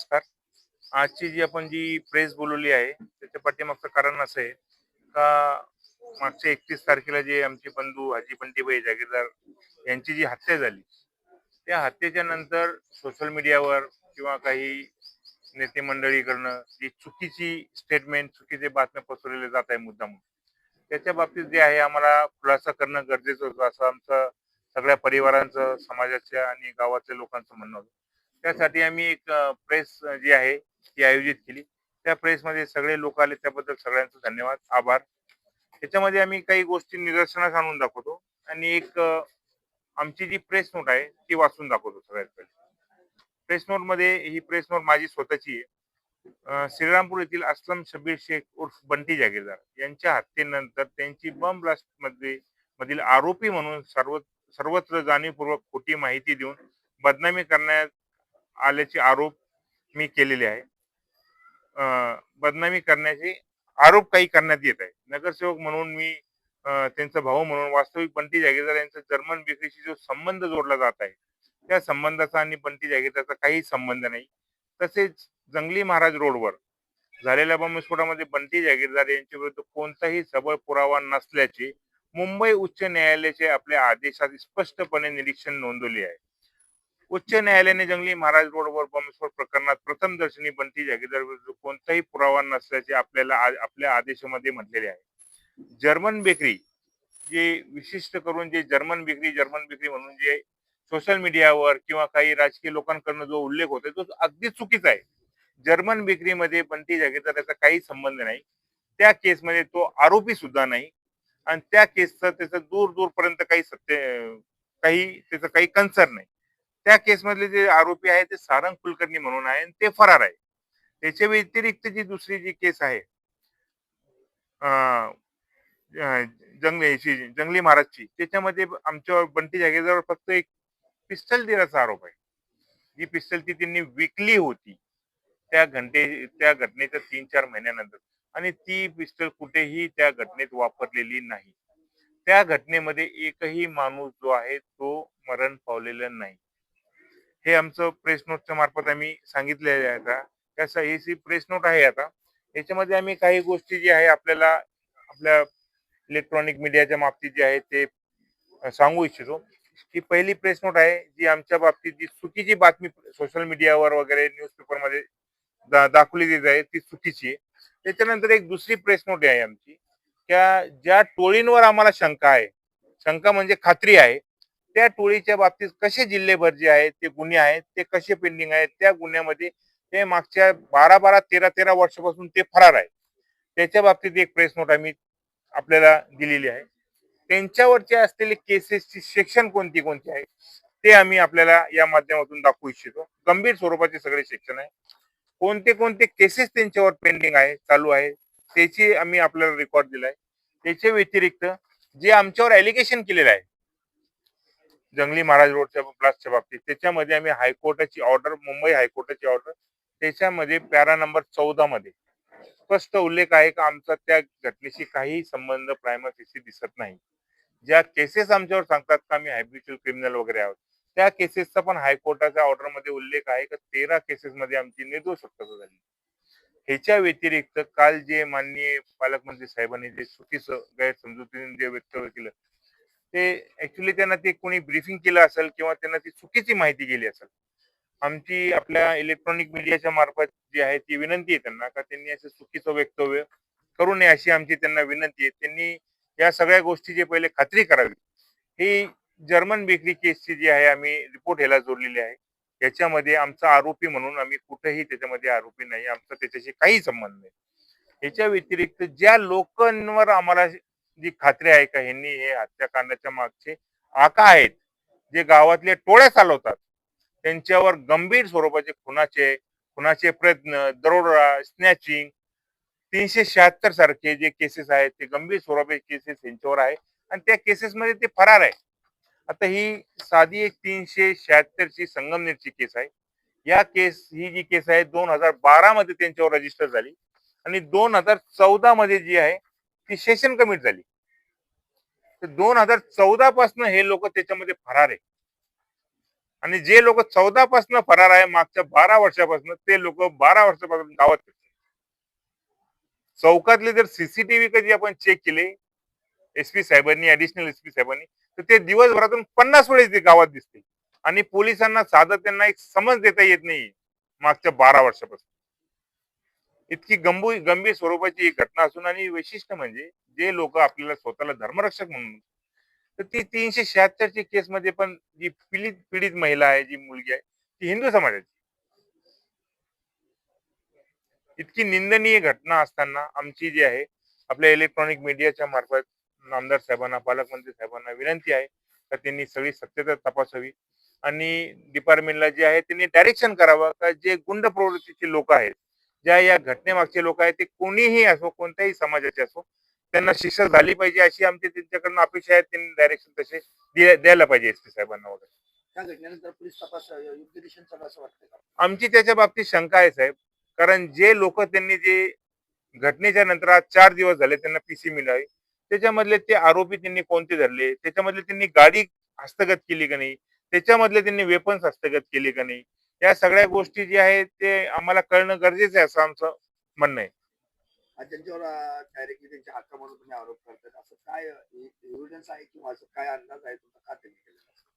नमस्कार. आजची जी आपण जी प्रेस बोलवली आहे त्याच्या पाठीमागचं कारण असं आहे का मागच्या एकतीस तारखेला जे आमचे बंधू हाजी बंटीबाई जागीरदार यांची जी हत्या झाली त्या हत्येच्या नंतर सोशल मीडियावर किंवा काही नेते मंडळीकडनं जी चुकीची स्टेटमेंट चुकीचे बातम्या पसरवले जात आहे मुद्दाम त्याच्या बाबतीत जे आहे आम्हाला खुलासा करणं गरजेचं होतं असं आमचं सगळ्या परिवारांचं समाजाच्या आणि गावातल्या लोकांचं म्हणणं होतं. त्यासाठी आम्ही एक प्रेस जी आहे ती आयोजित केली. त्या प्रेसमध्ये सगळे लोक आले त्याबद्दल सगळ्यांचं धन्यवाद आभार. त्याच्यामध्ये आम्ही काही गोष्टी निदर्शनास आणून दाखवतो आणि एक आमची जी प्रेस नोट आहे ती वाचून दाखवतो सगळ्यात पहिले. प्रेस नोटमध्ये ही प्रेस नोट माझी स्वतःची आहे. श्रीरामपूर येथील असलम शबीर शेख उर्फ बंटी जागीरदार यांच्या हत्येनंतर त्यांची बम ब्लास्टमध्ये मधील आरोपी म्हणून सर्व सर्वत्र जाणीवपूर्वक खोटी माहिती देऊन बदनामी करण्यात आल्याचे आरोप मी केलेले आहे. बदनामी करण्याचे आरोप काही करण्यात येत आहे नगरसेवक म्हणून मी त्यांचा भाऊ म्हणून वास्तविक बंटी जागीरदार यांचा जर्मन बेकरीशी जो संबंध जोडला जात आहे त्या संबंधाचा आणि बंटी जागीरदारचा काही संबंध नाही. तसेच जंगली महाराज रोडवर झालेल्या बॉम्बस्फोटामध्ये बंटी जागीरदार यांच्या विरुद्ध कोणताही सबळ पुरावा नसल्याचे मुंबई उच्च न्यायालयाचे आपल्या आदेशात स्पष्टपणे निरीक्षण नोंदवले आहे. उच्च न्यायालयाने जंगली महाराज रोडवर बॉम्बस्फोट प्रकरणात प्रथम दर्शनी बंटी जागीरदार विरुद्ध कोणताही पुरावा नसल्याचे आपल्याला आपल्या आदेशामध्ये म्हटलेले आहे. जर्मन बेकरी जे विशिष्ट करून जे जर्मन बेकरी जर्मन बेकरी म्हणून जे सोशल मीडियावर किंवा काही राजकीय लोकांकडून जो उल्लेख होतोय तो अगदी चुकीचा आहे. जर्मन बेकरीमध्ये बंटी जागीरदार याचा काही संबंध नाही. त्या केसमध्ये तो आरोपी सुद्धा नाही. आणि त्या केसचं त्याचं दूर दूरपर्यंत काही सत्य काही त्याचं काही कन्सर्न नाही. त्या केसमधले जे आरोपी आहे ते सारंग कुलकर्णी म्हणून आहे आणि ते फरार आहे. त्याच्या व्यतिरिक्त जी दुसरी जी केस आहे जंगली जंगली महाराजची त्याच्यामध्ये आमच्या बंटी जागेजवळ फक्त एक पिस्टल दिल्याचा आरोप आहे. जी पिस्टल ती त्यांनी विकली होती. त्या घंटे त्या घटनेच्या तीन चार महिन्यानंतर. आणि ती पिस्टल कुठेही त्या घटनेत वापरलेली नाही. त्या घटनेमध्ये एकही माणूस जो आहे तो मरण पावलेला नाही. हे आमचं प्रेस नोटच्या मार्फत आम्ही सांगितलेले आहे आता. त्या ही सी प्रेस नोट आहे आता याच्यामध्ये आम्ही काही गोष्टी जी आहे आपल्याला आपल्या इलेक्ट्रॉनिक मीडियाच्या बाबतीत जे आहे ते सांगू इच्छितो. ही पहिली प्रेस नोट आहे जी आमच्या बाबतीत जी चुकीची बातमी सोशल मीडियावर वगैरे न्यूजपेपरमध्ये दा, दाखवली जात आहे ती चुकीची आहे. त्याच्यानंतर एक दुसरी प्रेस नोट आहे आमची. त्या ज्या टोळींवर आम्हाला शंका आहे शंका म्हणजे खात्री आहे त्या टोळीच्या बाबतीत कसे जिल्हेभर जे आहेत ते गुन्हे आहेत ते कसे पेंडिंग आहेत त्या गुन्ह्यामध्ये ते मागच्या बारा बारा तेरा तेरा वर्षापासून ते फरार आहे त्याच्या बाबतीत एक प्रेस नोट आम्ही आपल्याला दिलेली आहे. त्यांच्यावरचे असलेले केसेसची सेक्शन कोणती कोणती आहे ते आम्ही आपल्याला या माध्यमातून दाखवू इच्छितो. गंभीर स्वरूपाचे सगळे सेक्शन आहे. कोणते कोणते केसेस त्यांच्यावर पेंडिंग आहे चालू आहे त्याची आम्ही आपल्याला रेकॉर्ड दिलाय. त्याच्या व्यतिरिक्त जे आमच्यावर ॲलिगेशन केलेलं आहे जंगली महाराज रोडच्या ब्लास्टच्या बाबतीत. त्याच्यामध्ये आम्ही हायकोर्टाची ऑर्डर मुंबई हायकोर्टाची ऑर्डर त्याच्यामध्ये पॅरा नंबर चौदा मध्ये. स्पष्ट उल्लेख आहे का? आमचा त्या घटनेशी काही संबंध प्रायमरीशी दिसत नाही. ज्या केसेस आमच्यावर सांगतात का? आम्ही हॅबिच्युअल क्रिमिनल वगैरे आहोत. त्या केसेसचा पण हायकोर्टाच्या ऑर्डरमध्ये उल्लेख आहे का? तेरा केसेस मध्ये आमची निर्दोष शक्यता झाली. ह्याच्या व्यतिरिक्त काल जे माननीय पालकमंत्री साहेबांनी जे चुकीचं गैरसमजुतीने जे व्यक्त केलं ते ऍक्च्युली त्यांना ते कोणी ब्रीफिंग केलं असेल किंवा त्यांना ती चुकीची माहिती गेली असेल. आमची आपल्या इलेक्ट्रॉनिक मीडियाच्या मार्फत जी आहे ती विनंती आहे त्यांना का त्यांनी असं चुकीचं वक्तव्य करू नये अशी आमची त्यांना विनंती आहे. त्यांनी या सगळ्या गोष्टीची पहिले खात्री करावी. ही जर्मन बेकरी केसची जी आहे आम्ही रिपोर्ट ह्याला जोडलेली आहे. याच्यामध्ये आमचा आरोपी म्हणून आम्ही कुठेही त्याच्यामध्ये आरोपी नाही. आमचा त्याच्याशी काही संबंध नाही. याच्या व्यतिरिक्त ज्या लोकांवर आम्हाला जी खात्री आहे का ह्यांनी हे हत्याकांडाच्या मागचे आका आहेत जे गावातले टोळ्या चालवतात त्यांच्यावर गंभीर स्वरूपाचे खुनाचे खुनाचे प्रयत्न दरोडा स्नॅचिंग तीनशे शहात्तर सारखे जे केसेस आहेत ते गंभीर स्वरूपाचे केसेस यांच्यावर आहे आणि त्या केसेस मध्ये ते फरार आहे. आता ही साधी एक तीनशे शहात्तर ची संगमनेरची केस आहे. या केस ही जी केस आहे दोन हजार बारा मध्ये त्यांच्यावर रजिस्टर झाली आणि दोन हजार चौदा मध्ये जी आहे ती सेशन कमिट झाली. दोन हजार चौदा पासून हे लोक त्याच्यामध्ये फरार आहे. आणि जे लोक चौदा पासून फरार आहे मागच्या बारा वर्षापासून ते लोक बारा वर्षापासून गावात चौकातले जर सीसीटीव्ही कधी आपण चेक केले एसपी साहेबांनी ऍडिशनल एसपी साहेबांनी तर ते दिवसभरातून पन्नास वेळेस ते गावात दिसते आणि पोलिसांना साधं त्यांना एक समज देता येत नाही मागच्या बारा वर्षापासून. इतकी गंभीर गंभीर स्वरूपाची एक घटना असून आणि वैशिष्ट्य म्हणजे जे लोक आपल्याला स्वतःला धर्मरक्षक म्हणून तर ती तीनशे शहात्तरची केस मध्ये पण जी पीडित पीडित महिला आहे जी मुलगी आहे ती हिंदू समाजाची. इतकी निंदनीय घटना असताना आमची जी आहे आपल्या इलेक्ट्रॉनिक मीडियाच्या मार्फत आमदार साहेबांना पालकमंत्री साहेबांना विनंती आहे का त्यांनी सगळी सत्यता तपासावी. आणि डिपार्टमेंटला जे आहे त्यांनी डायरेक्शन करावं का जे गुंड प्रवृत्तीचे लोक आहेत ज्या या घटनेमागचे लोक आहेत ते कोणीही असो कोणत्याही समाजाचे असो त्यांना शिक्षा झाली पाहिजे अशी आमची त्यांच्याकडनं अपेक्षा आहे. त्यांनी डायरेक्शन तसे द्या- द्यायला पाहिजे एस पी साहेबांना वगैरे. आमची त्याच्या बाबतीत शंका आहे साहेब. कारण जे लोक त्यांनी जे घटनेच्या नंतर आज चार दिवस झाले त्यांना पीसी मिळावी त्याच्यामधले ते आरोपी त्यांनी कोणते धरले? त्याच्यामधले त्यांनी गाडी हस्तगत केली का नाही? त्याच्यामधले त्यांनी वेपन्स हस्तगत केले का नाही? या सगळ्या गोष्टी जे आहेत ते आम्हाला कळणं गरजेचं आहे असं आमचं म्हणणं आहे. डायरेक्टली त्यांच्या तुम्ही आरोप करतात असं काय एव्हिडन्स आहे किंवा असं काय अंदाज आहे तुमचा?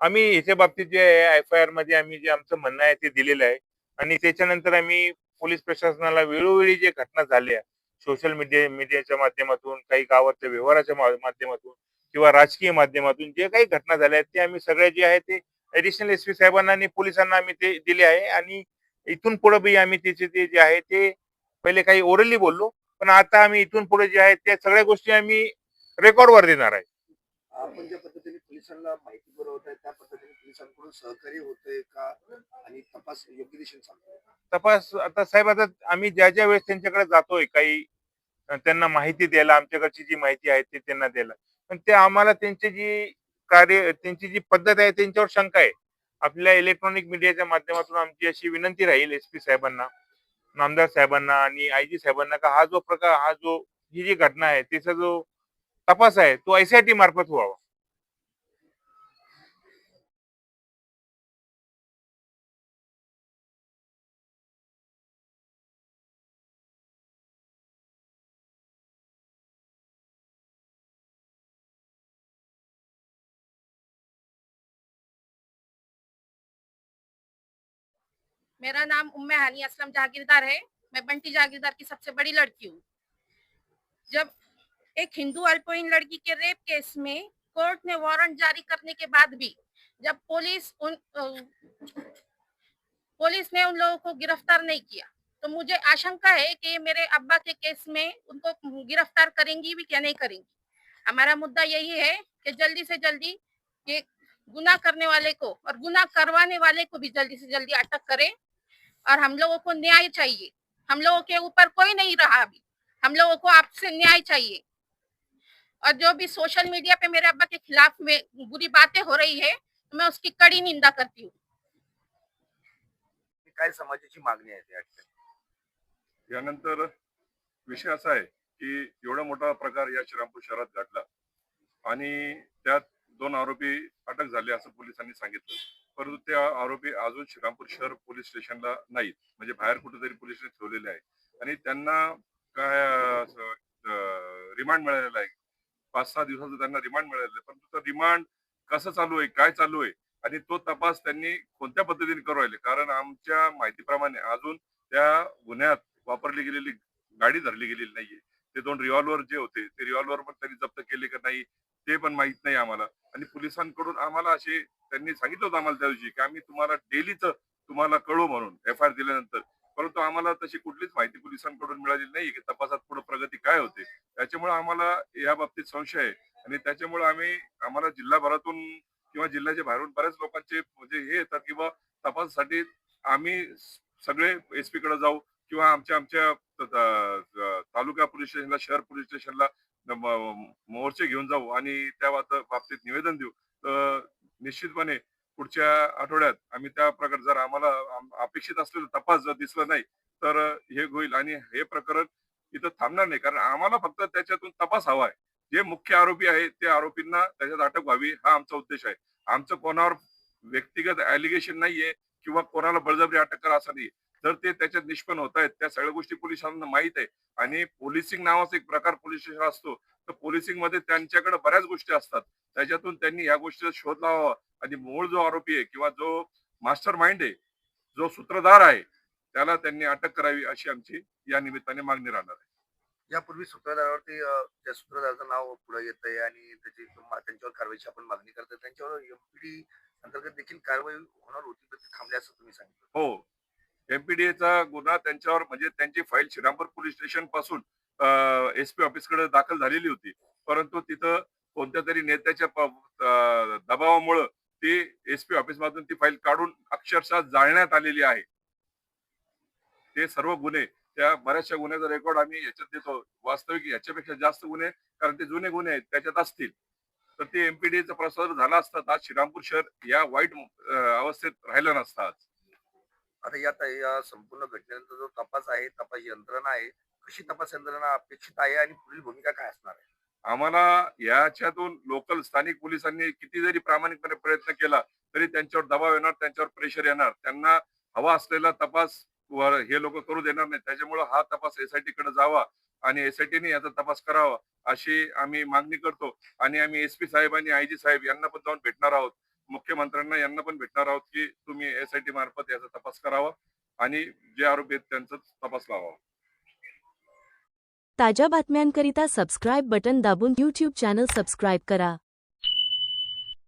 आम्ही याच्या बाबतीत जे एफ आय आरमध्ये आम्ही जे आमचं म्हणणं आहे ते दिलेलं आहे. आणि त्याच्यानंतर आम्ही पोलीस प्रशासनाला वेळोवेळी जे घटना झाल्या सोशल मीडिया मीडियाच्या माध्यमातून काही गावातल्या व्यवहाराच्या माध्यमातून किंवा राजकीय माध्यमातून जे काही घटना झाल्या आहेत ते आम्ही सगळे जे आहे ते ऍडिशनल एस पी साहेबांना आणि पोलिसांना आम्ही ते दिले आहे. आणि इथून पुढे बी आम्ही त्याचे ते जे आहे ते पहिले काही ओरली बोललो पण आता आम्ही इथून पुढे जे आहे त्या सगळ्या गोष्टी आम्ही रेकॉर्डवर देणार आहे. आपण ज्या पद्धतीने पोलिसांना माहिती पुरवत आहे त्या पद्धतीने पोलिसांकडून सहकार्य होतंय का? आणि तपास योग्य दिशेने चालतोय तपास आता साहेब आता आम्ही ज्या ज्या वेळेस त्यांच्याकडे जातोय काही त्यांना माहिती द्यायला आमच्याकडची जी माहिती आहे ते त्यांना द्यायला. पण ते आम्हाला त्यांची जी कार्य त्यांची जी पद्धत आहे त्यांच्यावर शंका आहे. आपल्या इलेक्ट्रॉनिक मीडियाच्या माध्यमातून आमची अशी विनंती राहील एस पी साहेबांना नामदार साहेबांना आणि आय जी साहेबांना का हा जो प्रकार हा जो ही जी घटना आहे त्याचा जो तपास आहे तो आयसीआयटी मार्फत व्हावा. मेरा नाम उम्मे हानी असलम जागीरदार है। मैं बंटी जागीरदार की सबसे बड़ी लड़की हूँ। जब एक हिंदू अल्पवयीन लड़की के रेप केस में कोर्ट ने वारंट जारी करने के बाद भी जब पुलिस उन पुलिस ने उन लोगों को गिरफ़्तार नहीं किया तो मुझे आशंका है कि मेरे अब्बा के केस में उनको गिरफ़्तार करेंगी भी क्या नहीं करेंगी। हमारा मुद्दा यही है कि जल्दी से जल्दी ये गुनाह करने वाले को और गुना करवाने वाले को भी जल्दी से जल्दी अटक करें। और हम लोगों को न्याय चाहिए। हम लोगों के ऊपर कोई नहीं रहा अभी। हम लोगों को आपसे न्याय चाहिए। और जो भी सोशल मीडिया पे मेरे अब्बा के खिलाफ में बुरी बातें हो रही है तो मैं उसकी कड़ी निंदा करती हूँ। काय समाजाची मागणी आहे यानंतर विषय असा आहे की एवढा मोठा प्रकार या श्रीरामपूर शहरात घडला आणि त्यात दोन आरोपी अटक झाले असं पोलिसांनी सांगितलं. परंतु त्या आरोपी अजून श्रीरामपूर शहर पोलीस स्टेशनला नाहीत. म्हणजे बाहेर कुठेतरी पोलिसांनी ठेवलेले आहे आणि त्यांना काय रिमांड मिळालेला आहे. पाच सहा दिवसाचं त्यांना रिमांड मिळालेलं आहे. परंतु तो रिमांड कसं चालू आहे काय चालू आहे आणि तो तपास त्यांनी कोणत्या पद्धतीने करू राहिले? कारण आमच्या माहितीप्रमाणे अजून त्या गुन्ह्यात वापरली गेलेली गाडी धरली गेलेली नाहीये. ते दोन रिव्हॉल्वर जे होते ते रिव्हॉल्वर पण त्यांनी जप्त केले का नाही ते पण माहीत नाही आम्हाला. आणि पोलिसांकडून आम्हाला असे त्यांनी सांगितलं होतं आम्हाला त्या दिवशी की आम्ही तुम्हाला डेलीच तुम्हाला कळू म्हणून एफ आय आर दिल्यानंतर. परंतु आम्हाला तशी कुठलीच माहिती पोलिसांकडून मिळालेली नाही की तपासात पुढे प्रगती काय होते. त्याच्यामुळे आम्हाला या बाबतीत संशय आहे. आणि त्याच्यामुळे आम्ही आम्हाला जिल्हाभरातून किंवा जिल्ह्याच्या बाहेरून बऱ्याच लोकांचे म्हणजे हे येतात किंवा तपासासाठी आम्ही सगळे एसपी कडे जाऊ किंवा आमच्या आमच्या तालुका पोलीस स्टेशनला शहर पोलीस स्टेशनला मोर्चे घेऊन जाऊ आणि त्या बाबतीत निवेदन देऊ. तर निश्चितपणे पुढच्या आठवड्यात आम्ही त्या प्रकार जर आम्हाला अपेक्षित असलेलं तपास जर दिसला नाही तर हे होईल आणि हे प्रकरण इथं थांबणार नाही. कारण आम्हाला फक्त त्याच्यातून तपास हवा आहे. जे मुख्य आरोपी आहे त्या आरोपींना त्याच्यात अटक व्हावी हा आमचा उद्देश आहे. आमचं कोणावर व्यक्तिगत ऍलिगेशन नाहीये किंवा कोणाला बळजबरी अटक करा असं नाही जर ते त्याच्यात निष्पन्न होत आहेत त्या सगळ्या गोष्टी पोलिसांना माहीत आहे. आणि पोलिसिंग नावाचा एक प्रकार पोलीस स्टेशन असतो. तर पोलिसिंगमध्ये त्यांच्याकडे बऱ्याच गोष्टी असतात. त्याच्यातून त्यांनी या गोष्टीचा शोध लावावा. आणि मूळ जो आरोपी आहे किंवा जो मास्टर माइंड आहे जो सूत्रधार आहे त्याला त्यांनी अटक करावी अशी आमची या निमित्ताने मागणी राहणार आहे. यापूर्वी सूत्रधारावरती त्या सूत्रधाराचं नाव पुढे येत आहे आणि त्याची त्यांच्यावर कारवाईची आपण मागणी करतो त्यांच्यावर एमपीडी अंतर्गत देखील कारवाई होणार होती तर ती थांबली असं तुम्ही सांगितलं. हो. एमपीडीएचा गुन्हा त्यांच्यावर म्हणजे त्यांची फाईल श्रीरामपूर पोलीस स्टेशनपासून एस पी ऑफिसकडे दाखल झालेली होती. परंतु तिथं कोणत्या तरी नेत्याच्या दबावामुळं ती एस पी ऑफिस मधून ती फाईल काढून अक्षरशः जाळण्यात आलेली आहे. ते सर्व गुन्हे त्या बऱ्याचशा गुन्ह्याचा रेकॉर्ड आम्ही याच्यात देतो. वास्तविक याच्यापेक्षा जास्त गुन्हे कारण ते जुने गुन्हे आहेत त्याच्यात असतील. तर ते एमपीडीचा प्रसार झाला असता आज श्रीरामपूर शहर या वाईट अवस्थेत राहिलं नसतं आज. आता या या संपूर्ण घटनेनंतर जो तपास आहे तपास यंत्रणा आहे कशी तपास यंत्रणा अपेक्षित आहे आणि पुढील भूमिका काय असणार आहे? आम्हाला याच्यातून लोकल स्थानिक पोलिसांनी किती जरी प्रामाणिकपणे प्रयत्न केला तरी त्यांच्यावर दबाव येणार त्यांच्यावर प्रेशर येणार. त्यांना हवा असलेला तपास हे लोक करू देणार नाही. त्याच्यामुळे हा तपास एसआयटी कडे जावा आणि एसआयटीने याचा तपास करावा अशी आम्ही मागणी करतो. आणि आम्ही एस पी साहेब आणि आयजी साहेब यांना पण जाऊन भेटणार आहोत. मुख्यमंत्र्यांना यांना पण भेटणार आहोत की तुम्ही एस आय टी मार्फत याचा तपास करावा आणि जे आरोपी आहेत त्यांचा तपास लावावा. ताज्या बातम्यांकरिता सबस्क्राईब बटन दाबून यूट्यूब चॅनल सबस्क्राईब करा.